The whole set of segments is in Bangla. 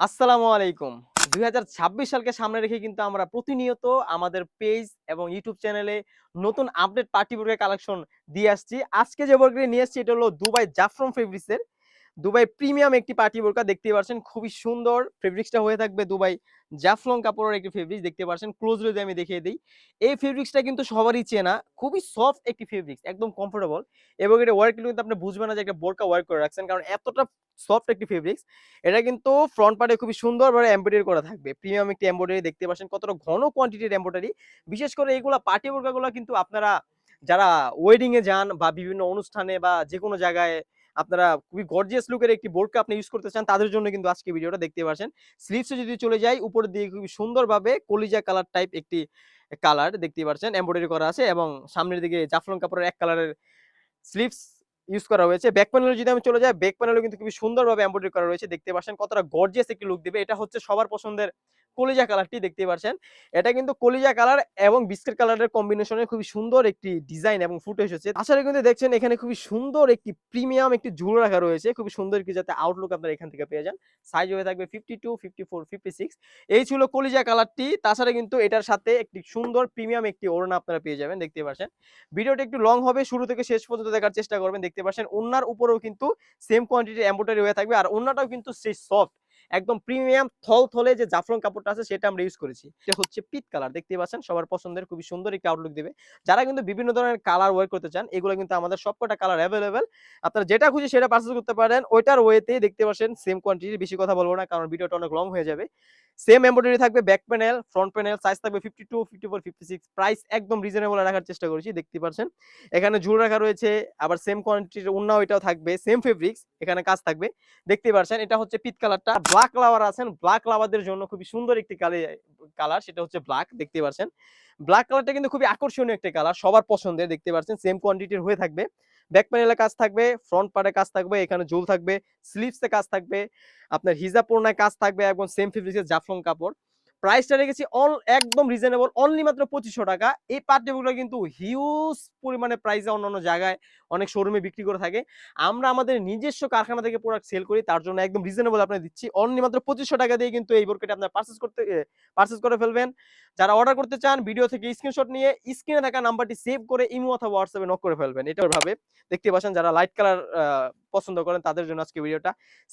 আসসালামু আলাইকুম। দুই হাজার ছাব্বিশ সালকে সামনে রেখে কিন্তু আমরা প্রতিনিয়ত আমাদের পেজ এবং ইউটিউব চ্যানেলে নতুন আপডেট পার্টি কালেকশন দিয়ে আসছি। আজকে যে বোর্ডগুলি নিয়ে আসছি এটা হলো দুবাই জাফরম ফেব্রিক্সের দুবাই প্রিমিয়াম একটি পার্টি বোরকা দেখতে পাচ্ছেন খুবই সুন্দর। ফেব্রিক্সটা হয়ে থাকবে দুবাই জাফলং কাপড়ের একটি ফেব্রিক্স দেখতে পাচ্ছেন ক্লোজলি যদি আমি দেখিয়ে দিই। এই ফেব্রিক্সটা কিন্তু সবারই চেনা, খুবই সফট একটি ফেব্রিক্স একদম কমফোর্টেবল এবং এটা ওয়ার্ক কিন্তু আপনি বুঝবেন না যে একটা বোরকা ওয়ার্ক করে রাখছেন, কারণ এতটা সফট একটি ফেব্রিক্স এটা কিন্তু ফ্রন্ট পার্টে খুবই সুন্দরভাবে এমব্রয়ডারি করা থাকবে। প্রিমিয়াম একটি এমব্রয়ডারি দেখতে পাচ্ছেন, কতটা ঘন কোয়ান্টিটির এমব্রয়ডারি বিশেষ করে এইগুলো পার্টি বোরকাগুলো কিন্তু আপনারা যারা ওয়েডিংয়ে যান বা বিভিন্ন অনুষ্ঠানে বা যে কোনো জায়গায় আপনারা খুবই গর্জিয়াস লুকের একটি বোর্ডকে আপনি ইউজ করতে চান, তাদের জন্য কিন্তু আজকে ভিডিওটা দেখতে পাচ্ছেন স্লিভসে যদি চলে যাই, উপরের দিকে খুবই সুন্দরভাবে কলিজা কালার টাইপ একটি কালার দেখতে পাচ্ছেন এমব্রয়ডারি করা আছে এবং সামনের দিকে জাফলং কাপড়ের এক কালারের স্লিভস ইউজ করা হয়েছে। ব্যাক প্যানেলে যদি আমি চলে যাই ব্যাক প্যানেলে কিন্তু খুবই সুন্দরভাবে এমব্রয়ডারি করা রয়েছে, দেখতে পাচ্ছেন কতটা গর্জিয়াস একটি লুক দিবে। এটা হচ্ছে সবার পছন্দের কলিজা কালারটি দেখতে পাচ্ছেন এটা কিন্তু কলিজা কালার এবং বিস্কিট কালারের কম্বিনেশনে খুবই সুন্দর একটি ডিজাইন এবং ফুটে এসেছে। তাছাড়া কিন্তু দেখছেন এখানে খুবই সুন্দর একটি প্রিমিয়াম একটি ঝুল রাখা রয়েছে। খুবই সুন্দর একটি যাতে আউটলুক আপনারা এখান থেকে পেয়ে যান। সাইজ হয়ে থাকবে fifty two fifty four fifty six এই ছিল কলিজা কালারটি। তাছাড়া কিন্তু এটার সাথে একটি সুন্দর প্রিমিয়াম একটি ওড়না আপনারা পেয়ে যাবেন দেখতে পাচ্ছেন ভিডিওটা একটু লং হবে, শুরু থেকে শেষ পর্যন্ত দেখার চেষ্টা করবেন, দেখতে পাচ্ছেন ওনার উপরেও কিন্তু সেম কোয়ান্টিটির এম্বোটারি হয়ে থাকবে আর ওনাটাও কিন্তু সেই সফট একদম প্রিমিয়াম থল থলে যে জাফরন কাপড়টা আছে সেটা আমরা ইউজ করেছি। এটা হচ্ছে পিট কালার দেখতে পাচ্ছেন? সবার পছন্দের, খুবই সুন্দর একটি আউটলুক দেবে। যারা কিন্তু বিভিন্ন ধরনের কালার ওয়ার করতে চান, এগুলো কিন্তু আমাদের সবকটা কালার অ্যাভেলেবেল আপনারা যেটা খুশি সেটা পার্সেস করতে পারেন। ওইটার ওয়েতেই দেখতে পাচ্ছেন সেম কোয়ান্টিটি বেশি কথা বলব না, কারণ ভিডিওটা অনেক লং হয়ে যাবে। সেম এমব্রয়ডারি থাকবে back panel front panel size থাকবে fifty two fifty four fifty six price একদম রিজনেবল রাখার চেষ্টা করেছি, দেখতে পাচ্ছেন এখানে ঝুল রাখা রয়েছে, আবার সেম কোয়ান্টিটির অন্য ওইটাও থাকবে সেম ফেব্রিক্স এখানে কাজ থাকবে। দেখতে পাচ্ছেন এটা হচ্ছে পিত কালারটা ব্ল্যাক লাভার আছেন ব্ল্যাক লাভারদের জন্য খুবই সুন্দর একটি কালার, সেটা হচ্ছে ব্ল্যাক দেখতে পাচ্ছেন ব্ল্যাক কালারটা কিন্তু খুবই আকর্ষণীয় একটি কালার সবার পছন্দের, দেখতে পাচ্ছেন সেম কোয়ান্টিটির হয়ে থাকবে। ব্যাক প্যানেলে কাজ থাকবে ফ্রন্ট পার্টে কাজ থাকবে, এখানে ঝুল থাকবে স্লিভসে কাজ থাকবে, আপনার হিজাব পূর্ণায় কাজ থাকবে এবং সেম ফেব্রিক্সের জাফলং কাপড়। প্রাইসটা রেখেছি অল একদম রিজনেবল অনলি মাত্র পঁচিশশো টাকা। এই পার্টিগুলো কিন্তু হিউজ পরিমাণে প্রাইসে অন্যান্য জায়গায় অনেক শোরুমে বিক্রি করে থাকে। আমরা আমাদের নিজস্ব কারখানা থেকে প্রোডাক্ট সেল করি, তার জন্য একদম রিজনেবল আপনার দিচ্ছি। অনলি মাত্র পঁচিশশো টাকা দিয়ে কিন্তু এই বোরকেটা আপনার পার্চেস করতে পার্চেস করে ফেলবেন। যারা অর্ডার করতে চান ভিডিও থেকে স্ক্রিনশট নিয়ে স্ক্রিনে থাকা নাম্বারটি সেভ করে ইমো অথবা হোয়াটসঅ্যাপে নক করে ফেলবেন। এটা ভাবে দেখতে পাচ্ছেন যারা লাইট কালার পছন্দ করেন তাদের জন্য আজকে ভিডিওটা।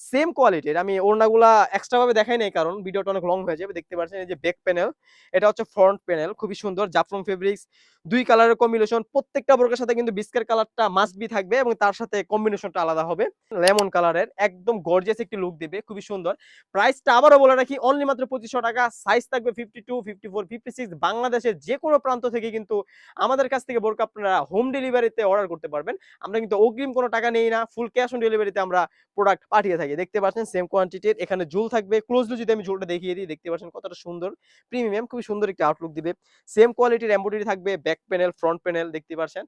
সেম কোয়ালিটির আমি ওড়নাগুলা এক্সট্রা ভাবে দেখাই নাই কারণ ভিডিওটা অনেক লং হয়ে যাবে। দেখতে পাচ্ছেন এই যে ব্যাক প্যানেল এটা হচ্ছে ফ্রন্ট প্যানেল খুবই সুন্দর। জাফরং ফেব্রিক্স দুই কালারের কম্বিনেশন প্রত্যেকটা বোরকের সাথে কিন্তু বিস্কের কালারটা মাস্ট বি থাকবে এবং তার সাথে কম্বিনেশনটা আলাদা হবে। লেমন কালারের একদম গর্জিয়াস একটি লুক দিবে। খুবই সুন্দর। প্রাইসটা আবারও বলে রাখি অনলি মাত্র পঁচিশশো টাকা। সাইজ থাকবে fifty two fifty four fifty six বাংলাদেশের যে কোনো প্রান্ত থেকে কিন্তু আমাদের কাছ থেকে বোরকা আপনারা হোম ডেলিভারিতে অর্ডার করতে পারবেন। আমরা কিন্তু অগ্রিম কোনো টাকা নেই না। ফুল ক্যাশ অন ডেলিভারিতে আমরা প্রোডাক্ট পাঠিয়ে থাকি। দেখতে পাচ্ছেন সেম কোয়ান্টিটির এখানে ঝুল থাকবে। ক্লোজলি যদি আমি ঝুলটা দেখিয়ে দিই, দেখতে পাচ্ছেন কতটা সুন্দর। প্রিমিয়াম খুবই সুন্দর একটি আউটলুক দিবে। সেম কোয়ালিটির এম্বয়ডারি থাকবে ব্যাক প্যানেল ফ্রন্ট প্যানেল দেখতে পাচ্ছেন।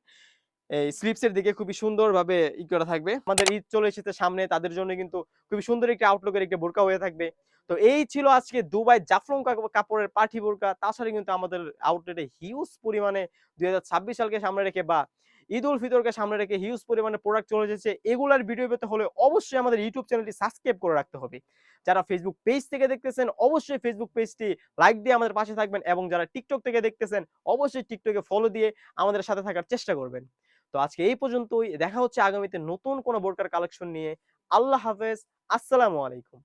এই স্লিপসের দিকে খুবই সুন্দরভাবে ই করা থাকবে। আমাদের ঈদ চলে এসেছে সামনে, তাদের জন্য কিন্তু খুবই সুন্দর একটি আউটলুকের একটি বোরকা হয়ে থাকবে। তো এই ছিল আজকে দুবাই জাফরং কাপড়ের পাঠি বোরকা। তাছাড়া কিন্তু আমাদের আউটলেটে হিউজ পরিমাণে দুই হাজার ছাব্বিশ সালকে সামনে রেখে বা ঈদ উল ফিতরকে সামনে রেখে হিউজ পরিমাণে প্রোডাক্ট চলে এসেছে। এগুলার ভিডিও পেতে হলে অবশ্যই আমাদের ইউটিউব চ্যানেলটি সাবস্ক্রাইব করে রাখতে হবে। যারা ফেসবুক পেজ থেকে দেখতেছেন, অবশ্যই ফেসবুক পেজটি লাইক দিয়ে আমাদের পাশে থাকবেন এবং যারা টিকটক থেকে দেখতেছেন, অবশ্যই টিকটকে ফলো দিয়ে আমাদের সাথে থাকার চেষ্টা করবেন। তো আজকে এই পর্যন্তই। দেখা হচ্ছে আগামীতে নতুন কোনো বোরকার কালেকশন নিয়ে। আল্লাহ হাফেজ। আসসালামু আলাইকুম।